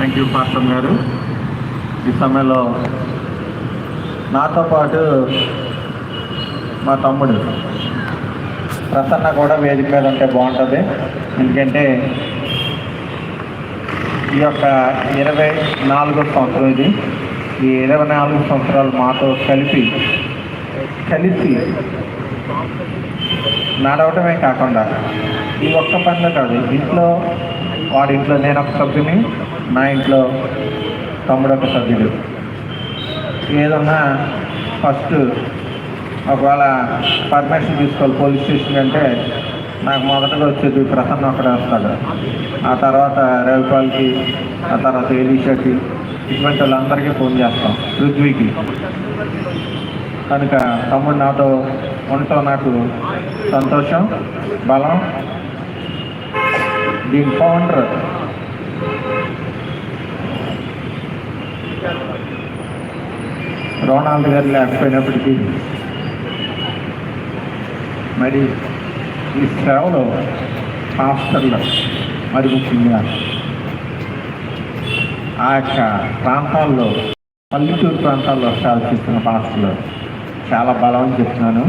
Thank you pastor గారు ఈ సమయంలో నాతో పాటు మా తమ్ముడు ప్రసన్న కూడా వేదిక మీద ఉంటే బాగుంటుంది. ఎందుకంటే ఈ యొక్క ఇరవై నాలుగో సంవత్సరం ఇది. ఈ ఇరవై నాలుగు సంవత్సరాలు మాతో కలిపి కలిసి నడవటమే కాకుండా ఈ ఒక్క పనిలో కాదు ఇంట్లో వాడి ఇంట్లో నేను ఒక సభ్యుని నా ఇంట్లో తమ్ముడు ఒక సభ్యుడు. ఏదన్నా ఫస్ట్ ఒకవేళ పర్మిషన్ తీసుకోవాలి పోలీస్ స్టేషన్ అంటే నాకు మొదటగా వచ్చేది ప్రసన్న ఒకడే వస్తాడు ఆ తర్వాత రవిపాల్కి ఆ తర్వాత ఎలీషాకి ఇటువంటి వాళ్ళందరికీ ఫోన్ చేస్తాం పృథ్వీకి. కనుక తమ్ముడు నాతో ఉండటం నాకు సంతోషం బలం దీని ఫౌండర్ రోనాల్డ్ గారు లేకపోయినప్పటికీ మరి ఈ సేవలో పాస్టర్లు మరి ముఖ్యంగా ఆ యొక్క ప్రాంతాల్లో పల్లెటూరు ప్రాంతాల్లో సేవ చేస్తున్న పాస్టర్లు చాలా బలం అని చెప్తున్నాను.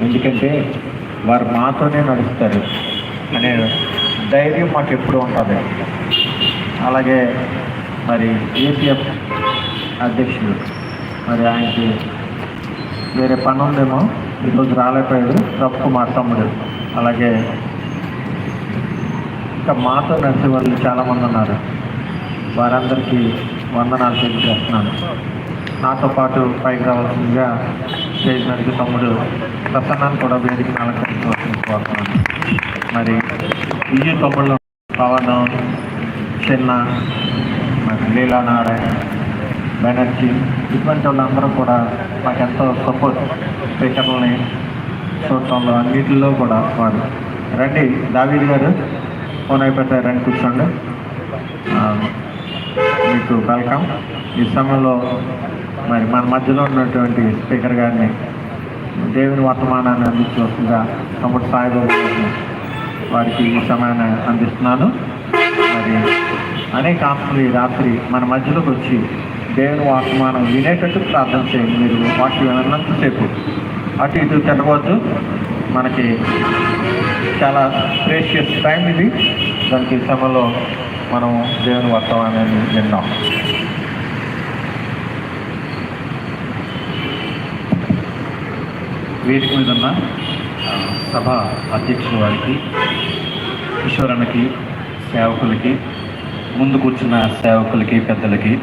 ఎందుకంటే వారు మాతోనే నడుస్తారు అనే ధైర్యం మాకు ఎప్పుడు ఉంటుంది. అలాగే మరి ఏపీఎఫ్ అధ్యక్షుడు మరి ఆయనకి వేరే పని ఉందేమో ఈరోజు రాలేకపోయాడు తప్పు మా తమ్ముడు. అలాగే ఇంకా మాతో నడిచే వాళ్ళు చాలామంది ఉన్నారు. వారందరికీ వందనాలు తెలియజేస్తున్నాను. నాతో పాటు పైకి రావాల్సిందిగా చేసినందుకు తమ్ముడు ప్రసన్నాన్ని కూడా వేదిక అలంకరించవలసిన కోరుతున్నాను మరి ఈ తమ్ముళ్ళు పవన్ చిన్న మరి లీలా నారాయణ బెనర్జీ ఇటువంటి వాళ్ళందరూ కూడా మాకెంతో సపోర్ట్ స్పీకర్లని చూడటంలో అన్నిటిలో కూడా వారు రండి. దావీద్ గారు ఫోన్ అయిపోతే రండి కూర్చోండి. మీకు వెల్కమ్ ఈ సమయంలో మరి మన మధ్యలో ఉన్నటువంటి స్పీకర్ గారిని దేవుని వర్తమానాన్ని అందించవలసిందిగా తమ్ముడు సాయిబాబు వారికి ఈ సమయాన్ని అందిస్తున్నాను. మరి అనేక ఆత్మలు ఈ రాత్రి మన మధ్యలోకి వచ్చి దేవుని వర్తమానం వినేటట్టు ప్రార్థన చేయండి. మీరు వాటి వినంతసేపు అటు ఇటు తిరగవద్దు. మనకి చాలా ప్రేషియస్ టైం ఇది. దానికి సమయంలో మనం దేవుని వర్తమానాన్ని విన్నాం. వేదిక మీద ఉన్న సభ అధ్యక్షుల వారికి కిషోరణకి సేవకులకి ముందు కూర్చున్న సేవకులకి పెద్దలకి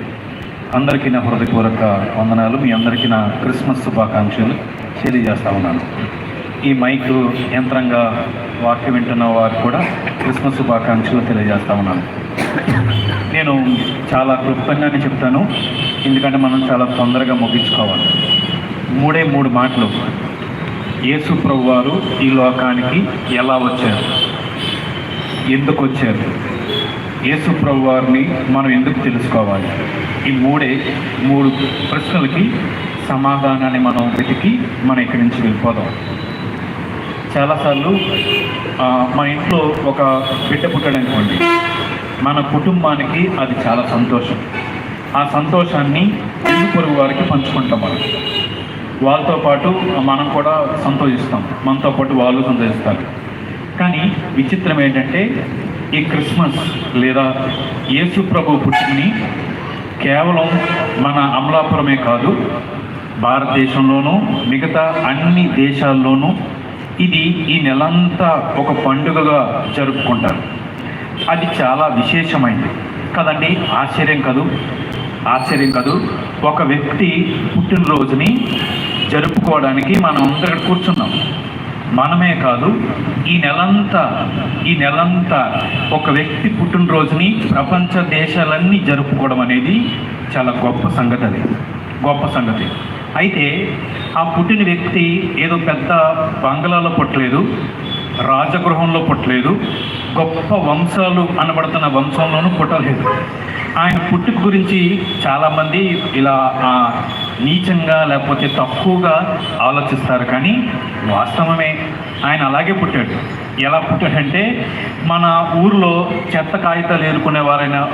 అందరికీ నా హృదయపూర్వక వందనాలు. మీ అందరికీ నా క్రిస్మస్ శుభాకాంక్షలు తెలియజేస్తా ఉన్నాను. ఈ మైక్ యంత్రంగా వాక్యం వింటున్న వారు కూడా క్రిస్మస్ శుభాకాంక్షలు తెలియజేస్తా ఉన్నాను. నేను చాలా క్లుప్తంగానే చెప్తాను. ఎందుకంటే మనం చాలా తొందరగా ముగించుకోవాలి. మూడే మూడు మాటలు. యేసు ప్రభువారు ఈ లోకానికి ఎలా వచ్చారు? ఎందుకు వచ్చారు? యేసు ప్రభువారిని మనం ఎందుకు తెలుసుకోవాలి? ఈ మూడే మూడు ప్రశ్నలకి సమాధానాన్ని మనం వెతికి మనం ఇక్కడి నుంచి వెళ్ళిపోదాం. చాలాసార్లు మా మన ఇంట్లో ఒక బిడ్డ పుట్టాడు మన కుటుంబానికి అది చాలా సంతోషం. ఆ సంతోషాన్ని ఇల్లు పొరుగు వారికి పంచుకుంటాం మనం. వాళ్ళతో పాటు మనం కూడా సంతోషిస్తాం. మనతో పాటు వాళ్ళు సంతోషిస్తారు. కానీ విచిత్రం ఏంటంటే ఈ క్రిస్మస్ లేదా యేసు ప్రభు పుట్టిని కేవలం మన అమలాపురమే కాదు భారతదేశంలోనూ మిగతా అన్ని దేశాల్లోనూ ఇది ఈ నెలంతా ఒక పండుగగా జరుపుకుంటారు. అది చాలా విశేషమైంది. కదండి ఆశ్చర్యం కాదు? ఆశ్చర్యం కాదు. ఒక వ్యక్తి పుట్టినరోజుని జరుపుకోవడానికి మనం అందరం కూర్చున్నాం. మనమే కాదు ఈ నెలంతా ఈ నెలంతా ఒక వ్యక్తి పుట్టినరోజుని ప్రపంచ దేశాలన్నీ జరుపుకోవడం అనేది చాలా గొప్ప సంగతి అది. గొప్ప సంగతి. అయితే ఆ పుట్టిన వ్యక్తి ఏదో పెద్ద బంగ్లాలో పుట్టలేదు రాజగృహంలో పుట్టలేదు గొప్ప వంశాలు అనబడుతున్న వంశంలోనూ పుట్టలేదు. ఆయన పుట్టుక గురించి చాలామంది ఇలా నీచంగా లేకపోతే తక్కువగా ఆలోచిస్తారు. కానీ వాస్తవమే ఆయన అలాగే పుట్టాడు. ఎలా పుట్టాడంటే మన ఊర్లో చెత్త కాగితాలు ఏరుకునే వారైన